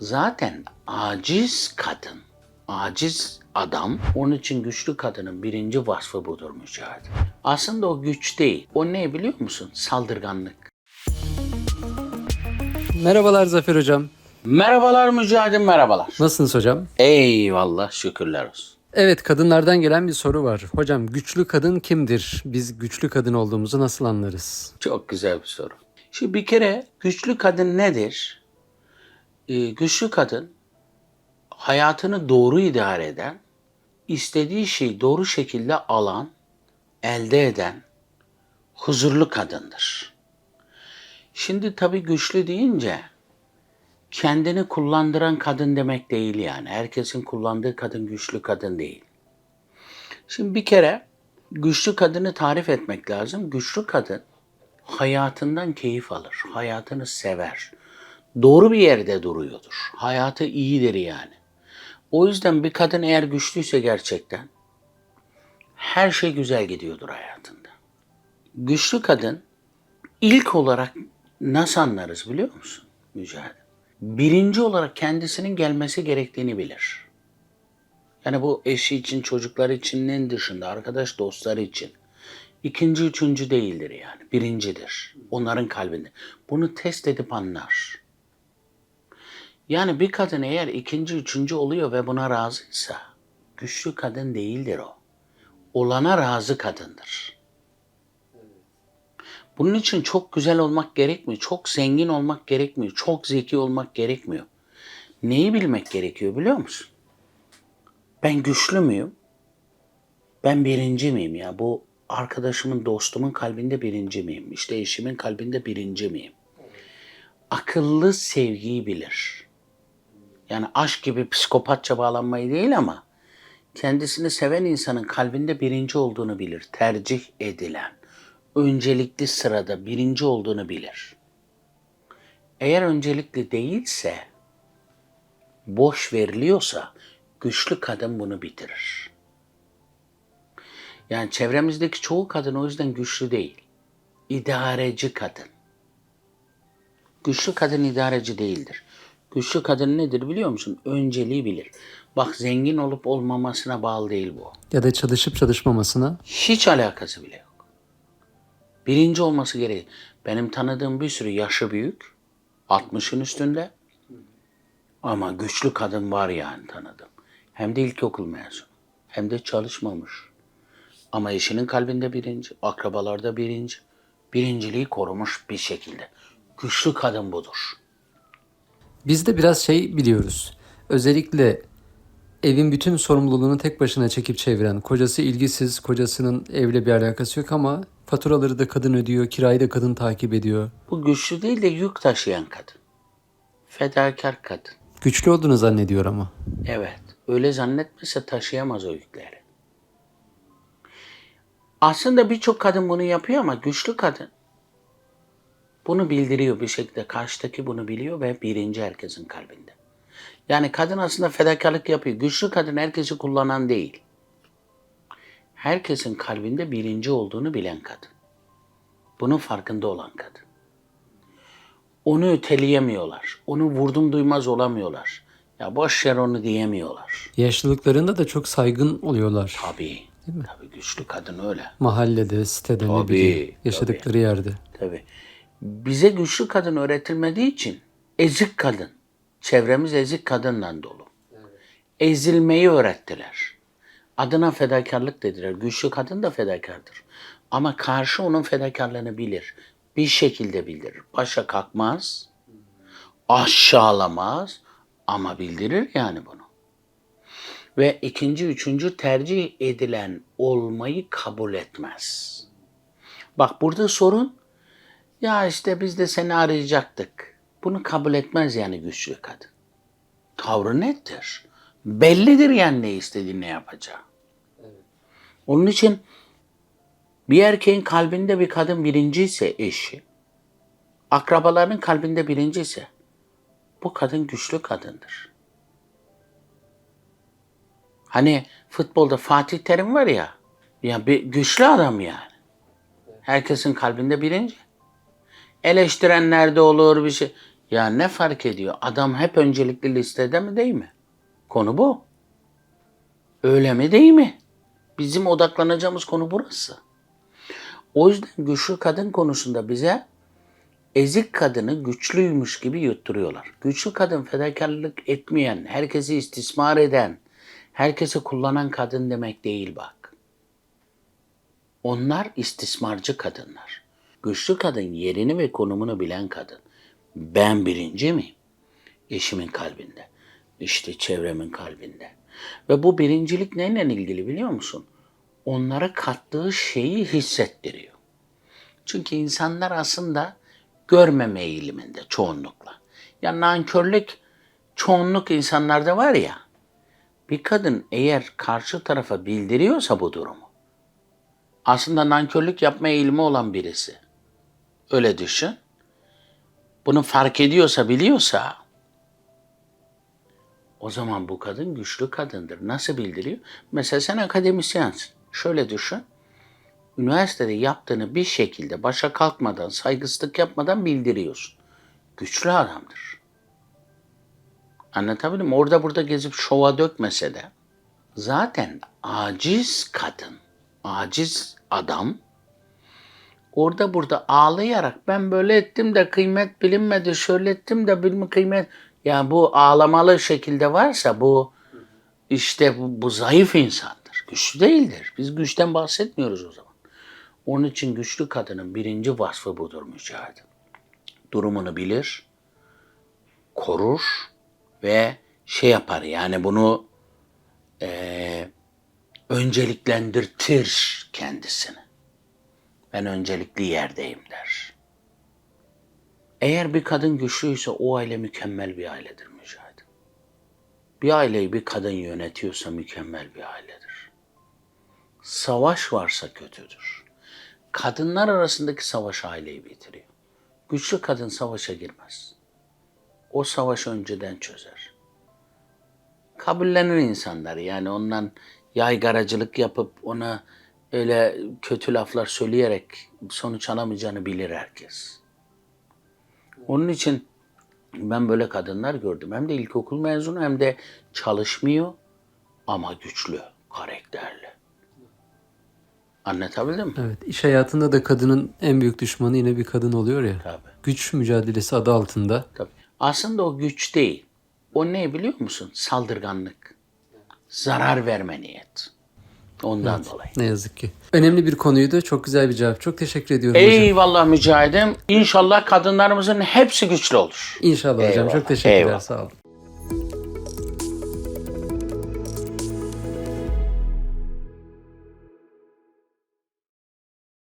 Zaten aciz kadın, aciz adam, onun için güçlü kadının birinci vasfı budur mücadele. Aslında o güç değil. O ne biliyor musun? Saldırganlık. Merhabalar Zafer Hocam. Merhabalar mücadele merhabalar. Nasılsınız hocam? Eyvallah şükürler olsun. Evet kadınlardan gelen bir soru var. Hocam güçlü kadın kimdir? Biz güçlü kadın olduğumuzu nasıl anlarız? Çok güzel bir soru. Şimdi bir kere güçlü kadın nedir? Ee, güçlü kadın hayatını doğru idare eden, istediği şeyi doğru şekilde alan, elde eden huzurlu kadındır. Şimdi tabii güçlü deyince kendini kullandıran kadın demek değil yani. Herkesin kullandığı kadın güçlü kadın değil. Şimdi bir kere güçlü kadını tarif etmek lazım. Güçlü kadın hayatından keyif alır, hayatını sever. Doğru bir yerde duruyordur. Hayatı iyidir yani. O yüzden bir kadın eğer güçlüyse gerçekten her şey güzel gidiyordur hayatında. Güçlü kadın ilk olarak nasıl anlarız biliyor musun Mücadele? Birinci olarak kendisinin gelmesi gerektiğini bilir. Yani bu eşi için, çocuklar içinin dışında, arkadaş dostları için. İkinci, üçüncü değildir yani. Birincidir. Onların kalbinde. Bunu test edip anlar. Yani bir kadın eğer ikinci, üçüncü oluyor ve buna razıysa güçlü kadın değildir o. Olana razı kadındır. Bunun için çok güzel olmak gerekmiyor. Çok zengin olmak gerekmiyor. Çok zeki olmak gerekmiyor. Neyi bilmek gerekiyor biliyor musun? Ben güçlü müyüm? Ben birinci miyim ya? Bu arkadaşımın, dostumun kalbinde birinci miyim? İşte eşimin kalbinde birinci miyim? Akıllı sevgiyi bilir. Yani aşk gibi psikopatça bağlanmayı değil ama kendisini seven insanın kalbinde birinci olduğunu bilir. Tercih edilen, öncelikli sırada birinci olduğunu bilir. Eğer öncelikli değilse, boş veriliyorsa güçlü kadın bunu bitirir. Yani çevremizdeki çoğu kadın o yüzden güçlü değil. İdareci kadın. Güçlü kadın idareci değildir. Güçlü kadın nedir biliyor musun? Önceliği bilir. Bak zengin olup olmamasına bağlı değil bu. Ya da çalışıp çalışmamasına? Hiç alakası bile yok. Birinci olması gerek. Benim tanıdığım bir sürü yaşı büyük. 60'ın üstünde. Ama güçlü kadın var yani tanıdım. Hem de ilkokul mezunu. Hem de çalışmamış. Ama eşinin kalbinde birinci, akrabalarda birinci. Birinciliği korumuş bir şekilde. Güçlü kadın budur. Biz de biraz şey biliyoruz. Özellikle evin bütün sorumluluğunu tek başına çekip çeviren, kocası ilgisiz, kocasının evle bir alakası yok ama faturaları da kadın ödüyor, kirayı da kadın takip ediyor. Bu güçlü değil de yük taşıyan kadın. Fedakar kadın. Güçlü olduğunu zannediyor ama. Evet. Öyle zannetmese taşıyamaz o yükleri. Aslında birçok kadın bunu yapıyor ama güçlü kadın bunu bildiriyor bir şekilde. Karşıdaki bunu biliyor ve birinci herkesin kalbinde. Yani kadın aslında fedakarlık yapıyor. Güçlü kadın herkesi kullanan değil. Herkesin kalbinde birinci olduğunu bilen kadın. Bunun farkında olan kadın. Onu öteleyemiyorlar. Onu vurdum duymaz olamıyorlar. Ya boş ver onu diyemiyorlar. Yaşlılıklarında da çok saygın oluyorlar. Tabii. Tabii güçlü kadın öyle. Mahallede, sitede ne Tabii, bileyim, yaşadıkları yerde. Tabii. Bize güçlü kadın öğretilmediği için ezik kadın. Çevremiz ezik kadınla dolu. Ezilmeyi öğrettiler. Adına fedakarlık dediler. Güçlü kadın da fedakardır. Ama karşı onun fedakarlığını bilir. Bir şekilde bildirir. Başa kalkmaz, aşağılamaz ama bildirir yani bunu. Ve ikinci, üçüncü tercih edilen olmayı kabul etmez. Bak burada sorun ya işte biz de seni arayacaktık. Bunu kabul etmez yani güçlü kadın. Tavrı nettir. Bellidir yani ne istediğini ne yapacağı. Onun için bir erkeğin kalbinde bir kadın birinci ise eşi, akrabalarının kalbinde birinci ise bu kadın güçlü kadındır. Hani futbolda Fatih Terim var ya, ya bir güçlü adam yani. Herkesin kalbinde birinci. Eleştirenler de olur bir şey. Ya ne fark ediyor? Adam hep öncelikli listede mi değil mi? Konu bu. Öyle mi değil mi? Bizim odaklanacağımız konu burası. O yüzden güçlü kadın konusunda bize ezik kadını güçlüymüş gibi yutturuyorlar. Güçlü kadın fedakarlık etmeyen, herkesi istismar eden, herkesi kullanan kadın demek değil bak. Onlar istismarcı kadınlar. Güçlü kadın yerini ve konumunu bilen kadın. Ben birinci miyim? Eşimin kalbinde. İşte çevremin kalbinde. Ve bu birincilik neyle ilgili biliyor musun? Onlara kattığı şeyi hissettiriyor. Çünkü insanlar aslında görmeme eğiliminde çoğunlukla. Ya nankörlük çoğunluk insanlarda var ya. Bir kadın eğer karşı tarafa bildiriyorsa bu durumu. Aslında nankörlük yapma eğilimi olan birisi. Öyle düşün. Bunu fark ediyorsa, biliyorsa o zaman bu kadın güçlü kadındır. Nasıl bildiriyor? Mesela sen akademisyensin. Şöyle düşün. Üniversitede yaptığını bir şekilde başa kalkmadan, saygısızlık yapmadan bildiriyorsun. Güçlü adamdır. Anlatabildim mi? Orada burada gezip şova dökmese de zaten aciz kadın, aciz adam orada burada ağlayarak ben böyle ettim de kıymet bilinmedi, şöyle ettim de bilme kıymet. Yani bu ağlamalı şekilde varsa bu işte bu, bu zayıf insandır. Güçlü değildir. Biz güçten bahsetmiyoruz o zaman. Onun için güçlü kadının birinci vasfı budur mücahede. Durumunu bilir, korur ve şey yapar yani bunu eee önceliklendirtir kendisini. Ben öncelikli yerdeyim der. Eğer bir kadın güçlüyse o aile mükemmel bir ailedir mücahit. Bir aileyi bir kadın yönetiyorsa mükemmel bir ailedir. Savaş varsa kötüdür. Kadınlar arasındaki savaş aileyi bitiriyor. Güçlü kadın savaşa girmez. O savaşı önceden çözer. Kabullenir insanlar yani ondan yaygaracılık yapıp ona öyle kötü laflar söyleyerek sonuç alamayacağını bilir herkes. Onun için ben böyle kadınlar gördüm. Hem de ilkokul mezunu hem de çalışmıyor ama güçlü, karakterli. Anlatabildim mi? Evet, iş hayatında da kadının en büyük düşmanı yine bir kadın oluyor ya. Tabii. Güç mücadelesi adı altında. Tabii. Aslında o güç değil. O ne biliyor musun? Saldırganlık. Zarar verme niyet. Ondan dolayı. Ne yazık ki. Önemli bir konuydu. Çok güzel bir cevap. Çok teşekkür ediyorum hocam. Eyvallah mücahidim. İnşallah kadınlarımızın hepsi güçlü olur. İnşallah hocam. Eyvallah, Çok teşekkürler. eyvallah. Sağ olun.